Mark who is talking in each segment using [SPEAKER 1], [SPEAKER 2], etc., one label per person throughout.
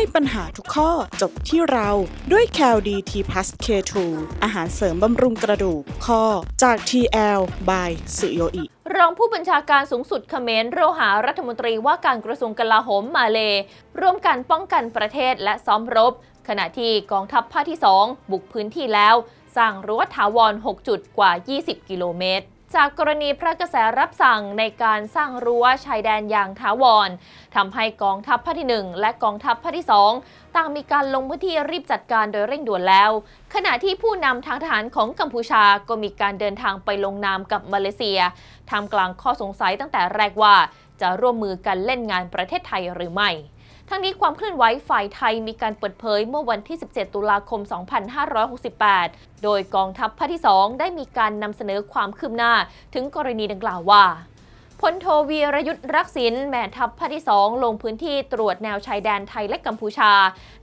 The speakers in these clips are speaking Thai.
[SPEAKER 1] ให้ปัญหาทุกข้อจบที่เราด้วย c a l d t plus K2 อาหารเสริมบำรุงกระดูกข้อจาก TL by สุโยอิ
[SPEAKER 2] รองผู้บัญชาการสูงสุดเขมรโรหารัฐมนตรีว่าการกระทรวงกลาโหมมาเล ร่วมกันป้องกันประเทศและซ้อมรบ ขณะที่กองทัพภาคที่ 2 บุกพื้นที่แล้ว สร้างรั้วถาวร 6 จุดกว่า 20 กิโลเมตร จากกรณีพระกระแสรับสั่งในการสร้างรั้วชายแดนอย่างถาวรทำให้กองทัพภาคที่ 1 และกองทัพภาคที่ 2 ต่างมีการลงพื้นที่รีบจัดการโดยเร่งด่วนแล้ว ขณะที่ผู้นำทางทหารของกัมพูชาก็มีการเดินทางไปลงนามกับมาเลเซียท่ากลางข้อสงสัยตั้งแต่แรกว่า จะร่วมมือกันเล่นงานประเทศไทยหรือไม่ ทั้งนี้ความเคลื่อนไหวฝ่ายไทยมีการเปิดเผยเมื่อวันที่ 17 ตุลาคม 2568 โดยกองทัพภาคที่ 2 ได้มีการนำเสนอความคืบหน้าถึงกรณีดังกล่าวว่าพลโทวีรยุทธ์รักษินแม่ทัพภาคที่ 2 ลงพื้นที่ตรวจแนวชายแดนไทยและกัมพูชา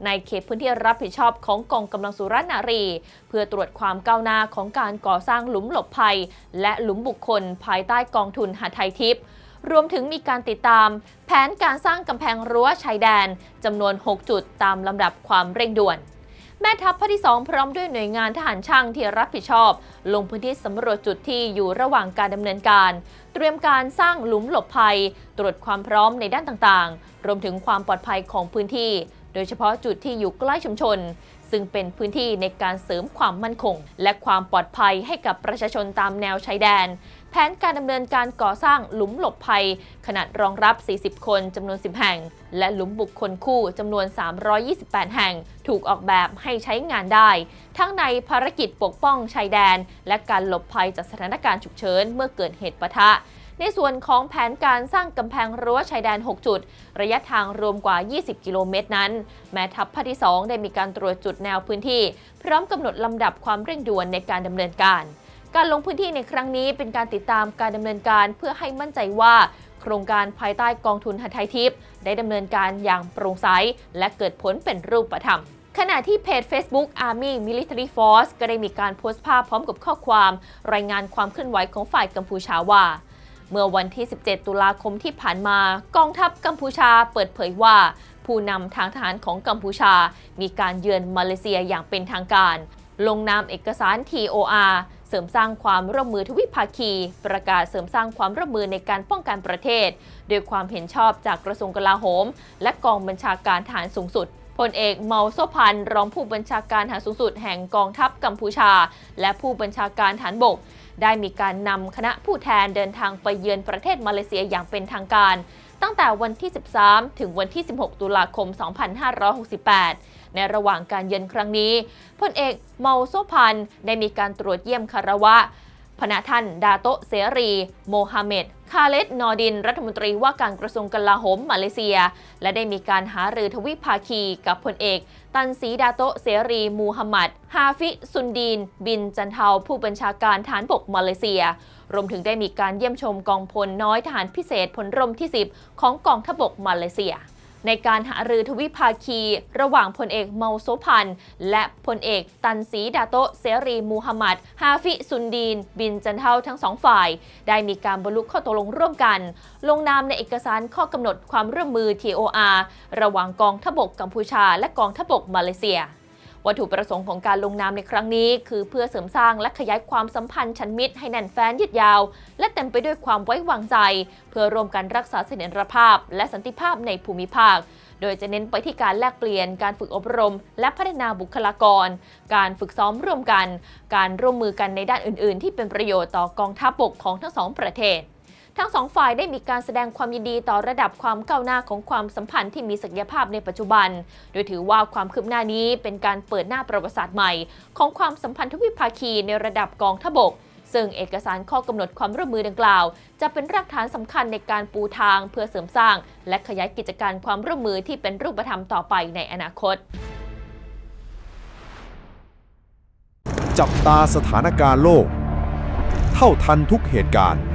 [SPEAKER 2] ในเขตพื้นที่รับผิดชอบของกองกำลังสุรนารี เพื่อตรวจความก้าวหน้าของการก่อสร้างหลุมหลบภัย และหลุมบุคคลภายใต้กองทุนหาไทยทิพย์ รวมถึงมีการติดตาม แผนการสร้างกำแพงรั้วชายแดนจำนวน 6 จุดตามลำดับความเร่งด่วน แม่ทัพภาคที่ 2 พร้อมด้วยหน่วยงานทหารช่างที่รับผิดชอบ ลงพื้นที่สำรวจจุดที่อยู่ระหว่างการดำเนินการ เตรียมการสร้างหลุมหลบภัย ตรวจความพร้อมในด้านต่างๆ รวมถึงความปลอดภัยของพื้นที่ โดยเฉพาะจุดที่อยู่ใกล้ชุมชนซึ่งเป็นพื้นที่ในการเสริมความมั่นคง และความปลอดภัยให้กับประชาชนตามแนวชายแดน ผนการดำเนินการก่อสร้างหลุมหลบภัย ขนาดรองรับ 40 คนจำนวน 10 แห่ง และหลุมบุคคลคู่จำนวน 328 แห่ง ถูกออกแบบให้ใช้งานได้ ทั้งในภารกิจปกป้องชายแดน และการหลบภัยจากสถานการณ์ฉุกเฉินเมื่อเกิดเหตุปะทะในส่วนของแผนการสร้างกำแพงรั้วชายแดน 6 จุด ระยะทางรวมกว่า 20 กิโลเมตรนั้น แม้ทัพภาคที่ 2 ได้มีการตรวจจุดแนวพื้นที่ พร้อมกำหนดลำดับความเร่งด่วนในการดำเนินการ การลงพื้นที่ในครั้งนี้เป็นการติดตามการดำเนินการเพื่อให้มั่นใจว่า โครงการภายใต้กองทุนหัไทยทิพย์ได้ดำเนินการอย่างโปร่งใสและเกิดผลเป็นรูปธรรมขณะที่เพจ Facebook Army Military Force ก็ได้มีการโพสต์ภาพพร้อมกับข้อความ รายงานความเคลื่อนไหวของฝ่ายกัมพูชาว่า เมื่อวันที่ 17 ตุลาคมที่ผ่านมา กองทัพกัมพูชาเปิดเผยว่า ผู้นำทางทหารของกัมพูชา มีการเยือนมาเลเซียอย่างเป็นทางการ ลงนามเอกสาร TOR เสริมสร้างความร่วมมือทวิภาคี ประกาศเสริมสร้างความร่วมมือในการป้องกันประเทศ โดยความเห็นชอบจากกระทรวงกลาโหม และกองบัญชาการทหารสูงสุดพลเอกเมาโซพันรองผู้บัญชาการทหารสูงสุดแห่งกองทัพกัมพูชา และผู้บัญชาการฐานบก ได้มีการนำคณะผู้แทนเดินทางไปเยือนประเทศมาเลเซียอย่างเป็นทางการ ตั้งแต่วันที่ 13 ถึงวันที่ 16 ตุลาคม 2568 ในระหว่างการเยือนครั้งนี้พลเอกเมาโซพันได้มีการตรวจเยี่ยมคารวะพณะท่านดาโตเสรี โมฮัมเหม็ด คาเลตนอดิน รัฐมนตรีว่าการกระทรวงกลาโหมมาเลเซีย และได้มีการหารือทวิภาคีกับพลเอก ตันซีดาโตเสรี มูฮัมหมัด ฮาฟิซุนดีน บินจันเทาผู้บัญชาการฐานบกมาเลเซีย รวมถึงได้มีการเยี่ยมชมกองพลน้อยทหารพิเศษพลรมที่ 10 ของกองทพบกมาเลเซีย ในการหารือทวิภาคี ระหว่างพลเอกเมาโซพัน และพลเอกตันสีดาโตเสรีมูฮัมหมัด ฮาฟิซุนดีน บินจันเทาทั้งสองฝ่าย ได้มีการบรรลุข้อตกลงร่วมกัน ลงนามในเอกสารข้อกำหนดความร่วมมือ TOR ระหว่างกองทพบกกัมพูชาและกองทพบกมาเลเซีย วัตถุประสงค์ของการลงนามในครั้งนี้ คือเพื่อเสริมสร้างและขยายความสัมพันธ์ชั้นมิตรให้แน่นแฟ้นยืดยาว และเต็มไปด้วยความไว้วางใจ เพื่อร่วมกันรักษาเสถียรภาพ และสันติภาพในภูมิภาค โดยจะเน้นไปที่การแลกเปลี่ยน การฝึกอบรม และพัฒนาบุคลากร การฝึกซ้อมร่วมกัน การร่วมมือกันในด้านอื่น ๆ ที่เป็นประโยชน์ต่อกองทัพบกของทั้งสองประเทศ ทั้งสองฝ่ายได้มีการแสดงความยินดีต่อระดับความก้าวหน้าของความสัมพันธ์ที่มีศักยภาพในปัจจุบัน โดยถือว่าความคืบหน้านี้เป็นการเปิดหน้าประวัติศาสตร์ใหม่ ของความสัมพันธ์ทวิภาคีในระดับกองทบกซึ่งเอกสารข้อกำหนดความร่วมมือดังกล่าว จะเป็นรากฐานสำคัญในการปูทางเพื่อเสริมสร้าง และขยายกิจการความร่วมมือที่เป็นรูปธรรมต่อไปในอนาคต
[SPEAKER 3] จับตาสถานการณ์โลก เท่าทันทุกเหตุการณ์